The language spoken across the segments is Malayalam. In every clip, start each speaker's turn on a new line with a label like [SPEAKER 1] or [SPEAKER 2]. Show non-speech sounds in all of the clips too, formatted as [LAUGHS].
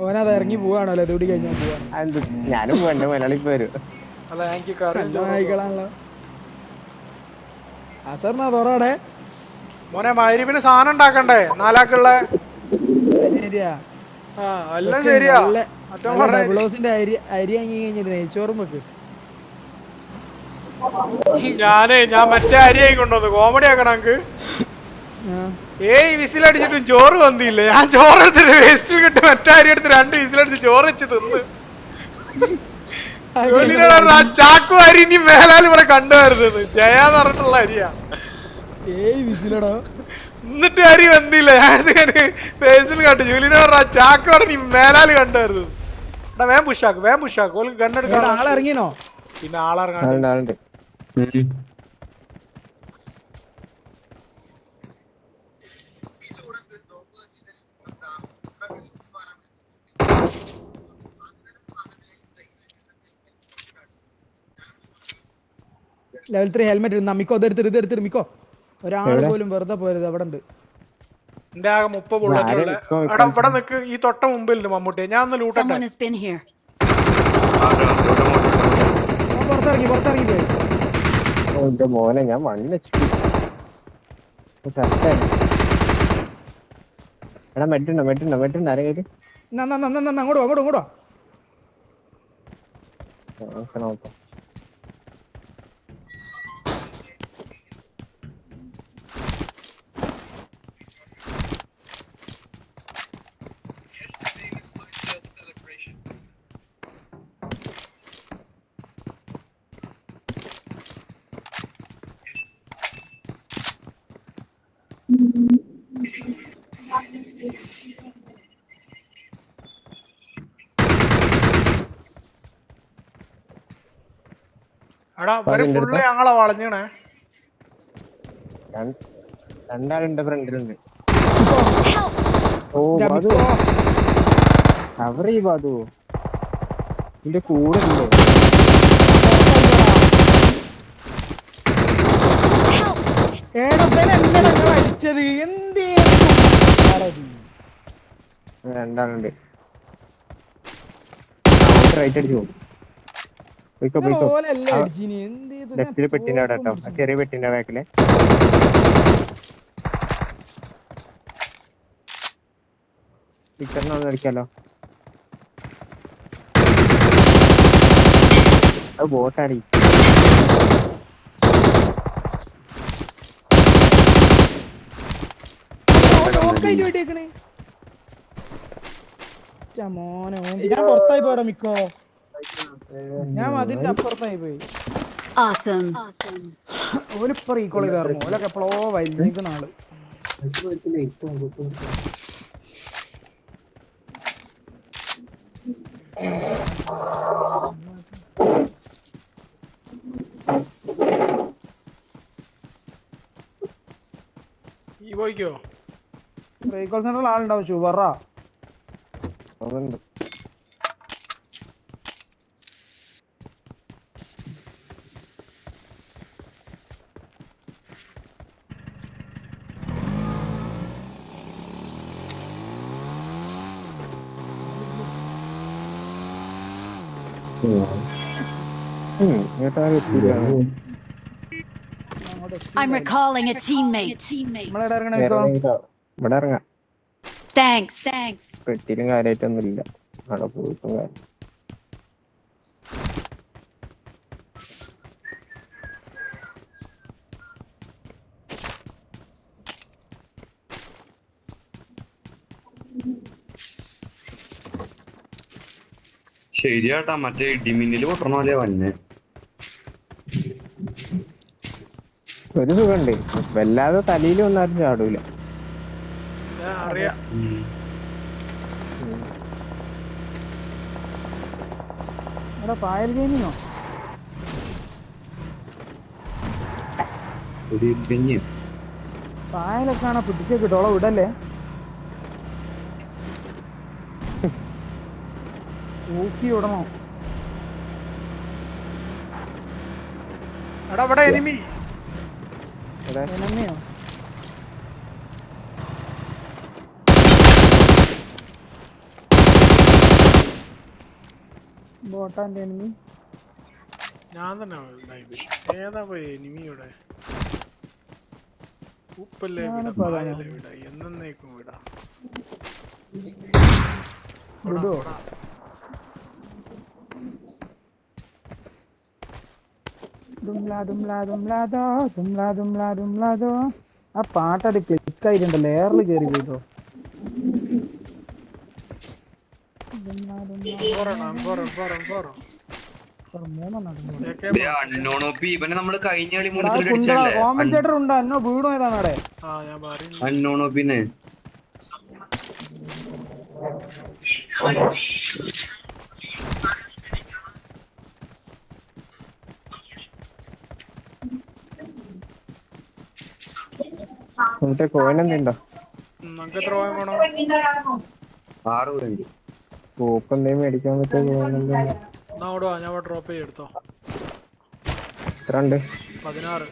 [SPEAKER 1] ഓനത് ഇറങ്ങി പോവാണല്ലോ ഇതുകൂടി കഴിഞ്ഞാൽ പോവാണ്
[SPEAKER 2] ഞാനും പോകണ്ട മലയാളി ഇപ്പൊ വരും.
[SPEAKER 1] അസറിനാ തുറടെ
[SPEAKER 3] മോനെ മൈരിപ്പിന് സാധനം ഉണ്ടാക്കണ്ടേ? നാലാക്കുള്ള
[SPEAKER 1] ശരിയാ.
[SPEAKER 3] ആ എല്ലാം ശരിയാ.
[SPEAKER 1] നല്ല
[SPEAKER 3] മറ്റോ പറഞ്ഞ
[SPEAKER 1] ഡബിളോസിന്റെ അരി അരി വാങ്ങി കഴിഞ്ഞിട്ട് നെയ്ച്ചോറും വെക്ക്.
[SPEAKER 3] ഞാനേ ഞാൻ മറ്റേ അരി ആയിക്കൊണ്ടോന്ന് കോമഡി ആക്കണം. ഏയ് വിസിലടിച്ചിട്ടും ചോറ് വന്നില്ല ഞാൻ ചോറ് എടുത്തിട്ട് വേസ്റ്റിൽ കിട്ടും മറ്റാരി എടുത്ത് രണ്ട് വിസിലടിച്ച് ചോറ് വെച്ച് തിന്ന് ആ ചാക്കു അരി ഇനി മേലാൽ ഇവിടെ കണ്ടുവരുന്നത്. ജയാന്ന് പറഞ്ഞിട്ടുള്ള അരിയാ.
[SPEAKER 1] ഏയ് വിസിലടോ.
[SPEAKER 3] എന്നിട്ട് അരി വന്നില്ല. ഞാൻ ഫേസിൽ കണ്ടു. ജൂലിനെ പറഞ്ഞ ആ ചാക്ക് പറഞ്ഞ് മേലാൽ കണ്ടായിരുന്നു എടാ വേം പുഷാക്ക് വേം പുഷാക്ക് ഓൾക്ക് ഗണ്ണെടുക്കാൻ
[SPEAKER 1] ആളെ ഇറങ്ങിയോ
[SPEAKER 3] പിന്നെ
[SPEAKER 2] ആളെ ആളിറങ്ങാൻ
[SPEAKER 1] ലെവൽ ത്രീ ഹെൽമെറ്റ് ഇടുന്ന. മിക്കോ ഇതെടുത്തിട്ട് ഇതെടുത്തിട്ട് മിക്കോ. ഒരാൾ പോലും വെറുതെ പോരുത്. അവിടെ ഉണ്ട്.
[SPEAKER 3] എന്റെ ആകെ മുപ്പത് ബുള്ളറ്റ് എടാ ഇവിടെ നിക്ക്. ഈ തൊട്ട മുമ്പിലുണ്ട് മമ്മൂട്ടി ഞാൻ ഒന്ന് ലൂട്ടട്ടെ
[SPEAKER 4] Someone has been
[SPEAKER 1] പുറത്തിറങ്ങി പുറത്തിറങ്ങി പോയി.
[SPEAKER 2] എന്റെ മോനെ ഞാൻ എടാ മെറ്റുണ്ടോ മെറ്റുണ്ടോ മെറ്റുണ്ടോ ആരെങ്കിലും
[SPEAKER 1] അങ്ങോട്ട് വാ, അങ്ങോട്ട് വാ,
[SPEAKER 2] നോക്കാം
[SPEAKER 3] ഞങ്ങളെ വളഞ്ഞേ
[SPEAKER 2] രണ്ട്- രണ്ടാളുണ്ട് ഫ്രണ്ടിലുണ്ട് ഓ ബാധു. കവർ ചെയ്യ ബാധു നിന്റെ കൂടെ
[SPEAKER 1] ഉണ്ടോ? അടിച്ചത് എന്തേ
[SPEAKER 2] രണ്ടാളുണ്ട്. റൈറ്റ് അടിച്ചു പോകും. പോയിക്കോ പോയിക്കോ.
[SPEAKER 1] ഓലല്ല
[SPEAKER 2] ആ,
[SPEAKER 1] അടിച്ചിനി. ഞാൻ
[SPEAKER 2] ലെഫ്റ്റിൽ പെട്ടിന്റെ അവിടെ കേട്ടോ. ആ ചെറിയ പെട്ടിന്റെ ബാക്കിൽ. പിക്ചറിനൊന്ന് അടിക്കാലോ അത് ബോട്ടാടി
[SPEAKER 1] ഞാൻ പുറത്തായി പോയടാ മിക്കോ. ഞാൻ അതിന്റെ അപ്പുറത്തായി പോയി. [LAUGHS] ഓലിപ്പോ റീകോൾ ചെയ്തായിരുന്നു ഓലൊക്കെ എപ്പോഴോ വലിയ ആൾ
[SPEAKER 3] ഈ പോയിക്കോ
[SPEAKER 1] റീകോൾ സെന്ററിൽ ആളുണ്ടാവും ചുവറ
[SPEAKER 2] അതുണ്ട്.
[SPEAKER 4] I'm recalling a teammate.
[SPEAKER 2] ഇവിടെ ഇറങ്ങാം.
[SPEAKER 4] Thanks. Thanks.
[SPEAKER 2] പെട്ടിയിലും കാര്യമായിട്ടൊന്നും ഇല്ല. അവിടെ പോയിട്ടും കാര്യം
[SPEAKER 5] ശരിയാട്ടാ മറ്റേ ഇടിമിന്നൽ പൊട്ടണ പോലെ വന്നെ.
[SPEAKER 2] ഒരു സുഖണ്ട് വല്ലാതെ തലയിൽ വന്നാലും ചാടൂല.
[SPEAKER 3] അറിയാം.
[SPEAKER 1] പായൽ പായലൊക്കെ ആണോ പിടിച്ചേ കിട്ടോളോ വിടല്ലേ? ഊക്കി വിടണോ.
[SPEAKER 3] എടാ ഇവിടെ എനിമി
[SPEAKER 1] എനന്നെയോ ബോട്ടാന്റെ എനിമി
[SPEAKER 3] ഞാൻ തന്നെ. ഏതാ പോയി? എനിമിയുടെ ഉപ്പല്ലേ വിട എന്നേക്കും വിടാ
[SPEAKER 1] വിടുവോ ദുംലാ ദുംലാ ദുംലാദോ ദുംലാ ദുംലാ ദുംലാദോ ആ പാട്ടടി ക്ലിക്ക് ലെയറിൽ കയറി പോയിട്ടോ. ഒരു മൂന്നെണ്ണം ഉണ്ട്.
[SPEAKER 5] കളി
[SPEAKER 1] ആ
[SPEAKER 5] മൂന്നത്തിൽ
[SPEAKER 1] കുണ്ടള
[SPEAKER 5] അടിച്ചല്ലേ
[SPEAKER 1] കോമ്പൻസേറ്റർ ഉണ്ടോ എന്നോ വീടും ഏതാണ് അവിടെ
[SPEAKER 3] ആ ഞാൻ
[SPEAKER 2] എന്നിട്ട് കോയിൻ എന്തുണ്ടോ?
[SPEAKER 3] നമുക്ക് എത്ര പോയാൽ വേണം?
[SPEAKER 5] ആറ് പേരുണ്ട്
[SPEAKER 2] സ്കോപ്പ് എന്തെങ്കിലും മേടിക്കാൻ പറ്റിയ
[SPEAKER 3] ഞാൻ ഡ്രോപ്പ് ചെയ്തെടുത്തോ
[SPEAKER 2] എത്ര ഉണ്ട്?
[SPEAKER 3] പതിനാറ്.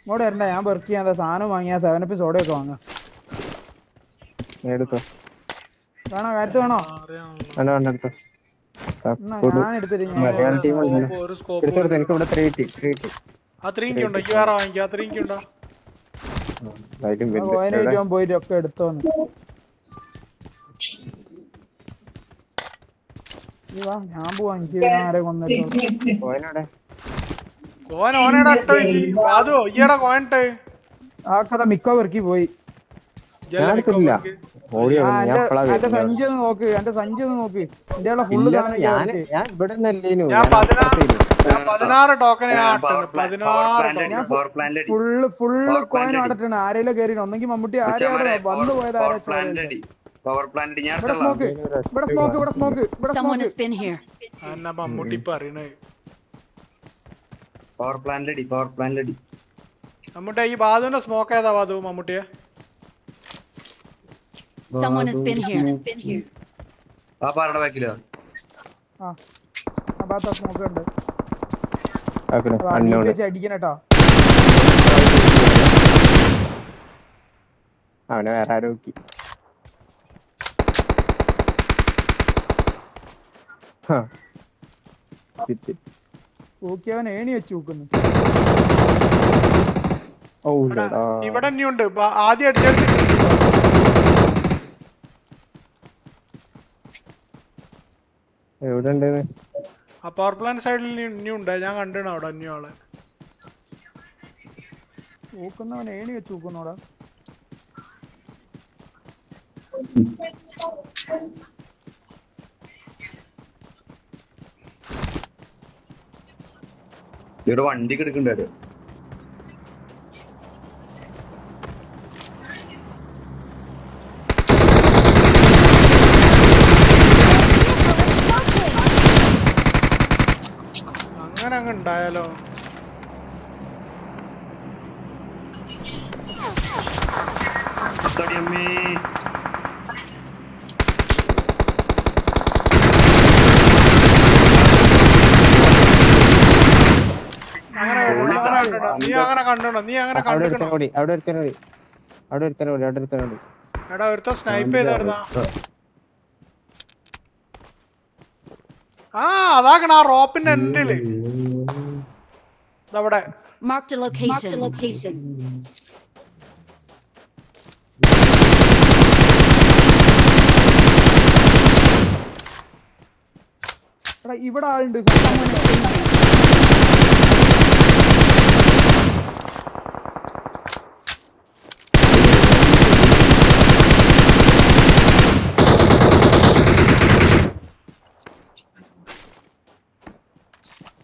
[SPEAKER 1] ഇങ്ങോട്ട് വരണ്ട ഞാൻ വർക്ക് ചെയ്യാൻ സാധനം വാങ്ങിയാ സെവൻ അപ്പ് ഒക്കെ വാങ്ങാം.
[SPEAKER 2] എടുത്തോ?
[SPEAKER 1] വേണോ കാര്യത്ത് വേണോ?
[SPEAKER 2] വേണ്ട വേണ്ട എടുത്തോ.
[SPEAKER 1] ഞാൻ
[SPEAKER 2] മലയാളം ടീം എനിക്ക് ഇവിടെ ത്രീ കിട്ടി ത്രീ കിട്ടി.
[SPEAKER 3] ആ ത്രീക്ക് ഉണ്ടോ? ഈ വേറെ വാങ്ങിക്കാം. ആ ത്രീക്ക് ഉണ്ടോ?
[SPEAKER 1] പോയിട്ട് ഒക്കെ എടുത്തോന്ന് ഞാൻ പോവാ. എനിക്ക് ആരെ കൊന്നിട്ടോ. ആ കഥ മിക്ക പെറുക്കി പോയി. എന്റെ സഞ്ചി ഒന്ന് നോക്ക് എന്റെ സഞ്ചി ഒന്ന് നോക്ക്. എന്റെ ഉള്ള ഫുള്ള് സാധനം
[SPEAKER 2] ഞാൻ ഞാൻ ഇവിടെ നിന്നല്ലേനു
[SPEAKER 3] പതിനാറ് ടോക്കൺ
[SPEAKER 1] ഫുള്ള് ഫുള്ള് കോയിൻ ആരെങ്കിലും കയറി ഒന്നെങ്കിൽ മമ്മൂട്ടി ആരെയാണ് വന്നു പോയത് ആരാ ഇവിടെ. സ്മോക്ക് ഇവിടെ സ്മോക്ക് ഇവിടെ സ്മോക്ക് ഇവിടെ
[SPEAKER 3] മമ്മൂട്ടി പറയണേ?
[SPEAKER 5] പവർ പ്ലാന്റ് അടി പവർ പ്ലാന്റ് അടി
[SPEAKER 3] മമ്മൂട്ടി ഈ ബാധുവിന്റെ സ്മോക്ക് ഏതാ ബാധു മമ്മൂട്ടിയെ?
[SPEAKER 4] Someone has been here.
[SPEAKER 5] ആ പാറയുടെ ബാക്കിലോ?
[SPEAKER 1] ആ ആ ഭാഗത്ത് സ്മോക്ക് ഉണ്ട്.
[SPEAKER 2] അവനെ വേറെ ആരോ നോക്കി.
[SPEAKER 1] അവൻ ഏണി വെച്ച് നോക്കുന്നു.
[SPEAKER 2] ഓ
[SPEAKER 3] ഇവിടെ ഇനിയുണ്ട്. ആദ്യം അടിച്ചെടുത്ത്
[SPEAKER 2] എവിടെ ഉണ്ട്
[SPEAKER 3] ആ പവർ പ്ലാന്റ് സൈഡിൽ ഉണ്ട്. ഞാൻ കണ്ടിണ് അവിടെ ഇനി ആളെ.
[SPEAKER 1] ഊക്കുന്നവൻ ഏണി വെച്ച് നോക്കുന്നോടാ
[SPEAKER 5] ഇവിടെ വണ്ടി കിടക്കണ്ടായിരുന്നു
[SPEAKER 3] അങ്ങനെ അങ്ങ് ഉണ്ടായാലോ? നീ അങ്ങനെ കണ്ടോ നീ അങ്ങനെ
[SPEAKER 2] അവിടെ
[SPEAKER 3] കണ്ടിട്ടുണ്ടോ
[SPEAKER 2] അവിടെ ഒരുത്തനെ അവിടെ അവിടെ ഒരുത്തനെ ഓടി.
[SPEAKER 3] എടാ ഒരുത്ത സ്നൈപ്പ് ചെയ്തായിരുന്നാ. ആ അതാക്കണ ആ റോപ്പിന്റെ എൻഡിൽ അവിടെ
[SPEAKER 4] Marked a location. location.
[SPEAKER 1] എടാ ഇവിടെ ആളുണ്ട് someone has been here.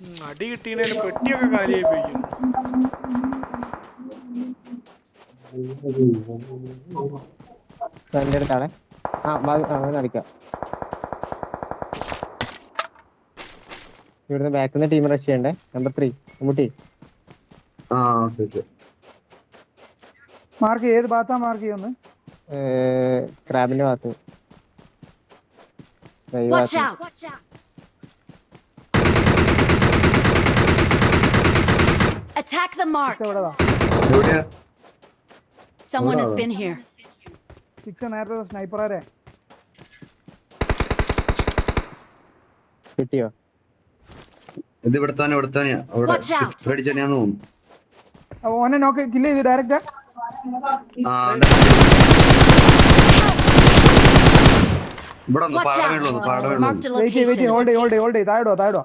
[SPEAKER 3] ഉം, അടി കിട്ടീനേന് പെട്ടിയൊക്കെ കാലിയായി പോയി
[SPEAKER 2] എന്റെ അടുത്താണ് ആ അവനെ അടിക്കാം. ഇവിടുന്ന് ബാക്കിൽ നിന്ന് ടീം റഷ് ചെയ്യണ്ടേ? Number three Mammootty.
[SPEAKER 5] ആ ഓക്കെ ഓക്കെ.
[SPEAKER 1] മാർക്ക് ഏത് ഭാഗത്താ മാർക്ക് ചെയ്യുന്നു?
[SPEAKER 2] ക്രാബിന്റെ ഭാഗത്ത് ദേ ഈ
[SPEAKER 4] Watch
[SPEAKER 2] ഭാഗത്ത്.
[SPEAKER 4] out. Attack the mark.
[SPEAKER 1] Six
[SPEAKER 4] Someone has been here.
[SPEAKER 1] Six നേരത്തെ സ്നൈപ്പറാരെ
[SPEAKER 2] കിട്ടിയോ
[SPEAKER 5] ഇത് ഇവിടെ തന്നെ ഇവിടെ തന്നെയാ അവിടെ
[SPEAKER 4] Watch out.
[SPEAKER 5] അടിച്ചു തന്നെയാന്ന് തോന്നുന്നു
[SPEAKER 1] ഓനെ നോക്ക് കില്ല് ചെയ്ത് ഡയറക്റ്റ്
[SPEAKER 5] ആ ഉണ്ട്. ഇവിടെ വന്നു
[SPEAKER 4] Watch
[SPEAKER 5] പാട വീട്ടിൽ വന്നു പാട
[SPEAKER 4] out!
[SPEAKER 5] വീട്ടിൽ
[SPEAKER 4] Marked a
[SPEAKER 1] wait wait
[SPEAKER 4] location.
[SPEAKER 1] Hold hold hold താഴോ താഴോ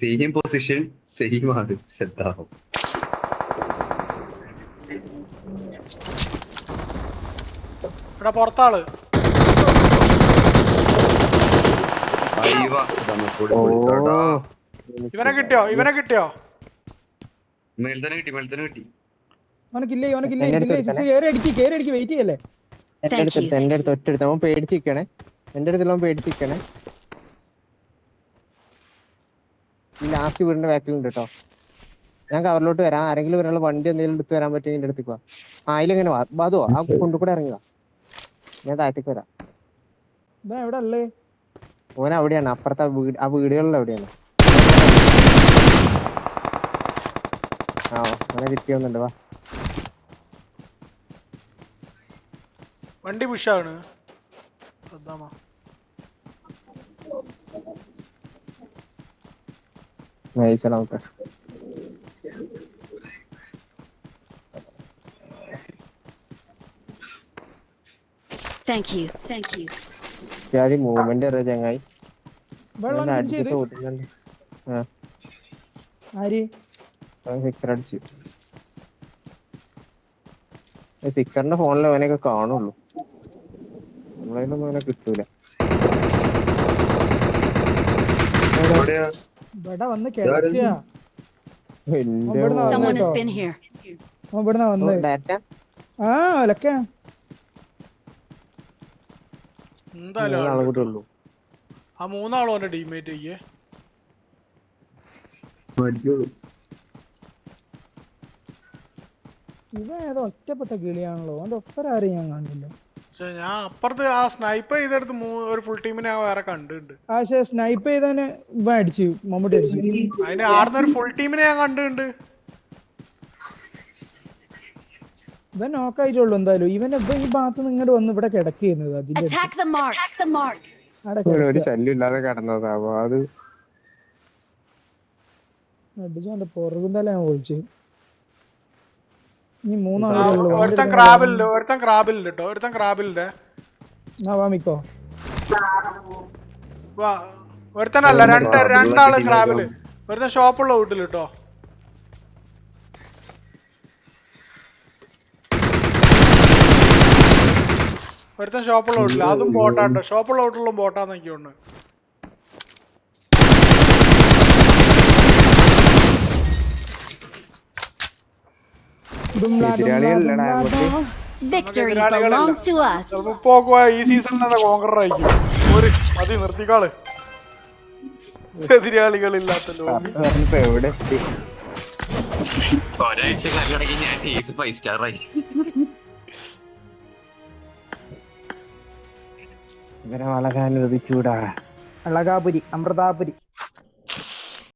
[SPEAKER 5] സെയിം പൊസിഷൻ സെയിം ആണ് ശ്രദ്ധാവും
[SPEAKER 3] ഇവിടെ
[SPEAKER 5] പുറത്താൾ.
[SPEAKER 3] ഇവനെ കിട്ടിയോ? ഇവനെ കിട്ടിയോ?
[SPEAKER 5] മേൽ കിട്ടി മേൽ കിട്ടി.
[SPEAKER 1] കേറി അടിക്ക് കേറി അടിക്ക് വെയിറ്റ് ചെയ്യല്ലേ?
[SPEAKER 2] എന്റെ അടുത്ത്. എന്റെ അടുത്ത് ഒറ്റ എടുത്ത് അവൻ പേടിച്ചിരിക്കണേ എന്റെ അടുത്തുള്ള അവൻ പേടിച്ചിരിക്കണേ ഈ ലാസ്റ്റ് വീടിന്റെ ബാക്കിലുണ്ട് കേട്ടോ ഞാൻ കവറിലോട്ട് വരാം. ആരെങ്കിലും ഒരാൾ വണ്ടി എന്തെങ്കിലും എടുത്ത് വരാൻ പറ്റുമെങ്കിൽ എന്റെ അടുത്തേക്ക് വാ. ആ അതിലെങ്ങനെ വാ? ബാധുവോ ആ കൊണ്ടു കൂടെ ഇറങ്ങുക ഞാൻ താഴത്തേക്ക് വരാം.
[SPEAKER 1] ഇതാ എവിടെ അല്ലേ
[SPEAKER 2] ഓൻ അവിടെയാണ്. അപ്പുറത്തെ ആ വീട് ആ വീടുകളിൽ എവിടെയാണ് ആ കിട്ടിയൊന്നുണ്ട് വാ.
[SPEAKER 3] വണ്ടി പുഷാണ് ശ്രദ്ധാമാ.
[SPEAKER 2] നയിച്ചാൽ നമുക്ക്
[SPEAKER 4] Thank you. Thank you.
[SPEAKER 2] ആദ്യം മൂവ്മെന്റ് അറിയാം ചങ്ങായി ഞാൻ അടിച്ചിട്ട്
[SPEAKER 1] ആര്
[SPEAKER 2] സിക്സർ അടിച്ചു സിക്സറിന്റെ ഫോണിൽ അവനൊക്കെ കാണുള്ളൂ നമ്മളതിലൊന്നും അവനെ കിട്ടൂല
[SPEAKER 1] ഇവിടെ വന്ന് കിടക്കുക
[SPEAKER 2] എന്റെ
[SPEAKER 1] ഇവിടുന്ന്
[SPEAKER 4] Someone has
[SPEAKER 1] കേട്ടോ.
[SPEAKER 4] been here.
[SPEAKER 1] ഇവിടുന്ന് വന്ന്. ആ ഒലക്ക.
[SPEAKER 3] എന്തായാലും ആ മൂന്നാളും അവന്റെ ടീമേറ്റ്
[SPEAKER 1] ഇവ ഏതോ ഒറ്റപ്പെട്ട കിളിയാണല്ലോ. ഓന്റെ ഒപ്പരാരെയും ഞാൻ കണ്ടില്ല.
[SPEAKER 3] ഞാൻ അപ്പുറത്ത് ആ സ്നൈപ്പ് ചെയ്തെടുത്ത് ഒരു ഫുൾ ടീമിനെ വേറെ കണ്ടിട്ടുണ്ട്.
[SPEAKER 1] പക്ഷെ സ്നൈപ്പ് ചെയ്തവന് ഇവ അടിച്ചു മമ്മൂട്ടി അടിച്ചു.
[SPEAKER 3] അതിന് ആടുന്ന ഒരു ഫുൾ ടീമിനെ ഞാൻ കണ്ടിട്ടുണ്ട്.
[SPEAKER 1] ഇവൻ നോക്കായിട്ടുള്ളൂ എന്തായാലും. ഇവൻ ഇപ്പൊ ഈ ഭാഗത്ത് നിന്ന് ഇങ്ങോട്ട് വന്ന് ഇവിടെ കിടക്കുന്നത് അതിന്റെ
[SPEAKER 4] Attack the mark. Attack the mark.
[SPEAKER 1] അവിടെ
[SPEAKER 2] ഒരു- ശല്യം ഇല്ലാതെ കിടന്നതാ. അപ്പൊ അത്
[SPEAKER 1] അടിച്ചോണ്ട് പുറകും തല ഞാൻ ഒളിച്ചു ഇനി മൂന്നാളുള്ളൂ
[SPEAKER 3] ഒരുത്തൻ ക്രാബിലുണ്ട് ഒരുത്തൻ ക്രാബിലുണ്ട് കേട്ടോ ഒരുത്തൻ ക്രാബിലുണ്ട്
[SPEAKER 1] വാമിക്കോ
[SPEAKER 3] വാ ഒരുത്തനല്ല രണ്ട് രണ്ടാൾ ക്രാബിൽ ഒരുത്തൻ ഷോപ്പുള്ള വീട്ടിൽ കേട്ടോ ഒരുത്തൻ ഷോപ്പുള്ള വീട്ടിൽ അതും ബോട്ടാട്ടോ ഷോപ്പുള്ള വീട്ടിലും ബോട്ടാന്ന്
[SPEAKER 2] എതിരാളികളില്ലടാ
[SPEAKER 4] Victory belongs to us.
[SPEAKER 3] ചിലപ്പോ പോക്കുവാ ഈ സീസണിൽ കോങ്കർ ആയിരിക്കും ഒരു മതി നിർത്തിക്കാൾ. എതിരാളികളില്ലാത്ത ലോബി
[SPEAKER 2] പറഞ്ഞപ്പോ എവിടെ
[SPEAKER 5] ഒരാഴ്ച ഞാൻ ഫൈവ്
[SPEAKER 2] ഇവരെ
[SPEAKER 1] അളകാപുരി അമൃതാപുരി.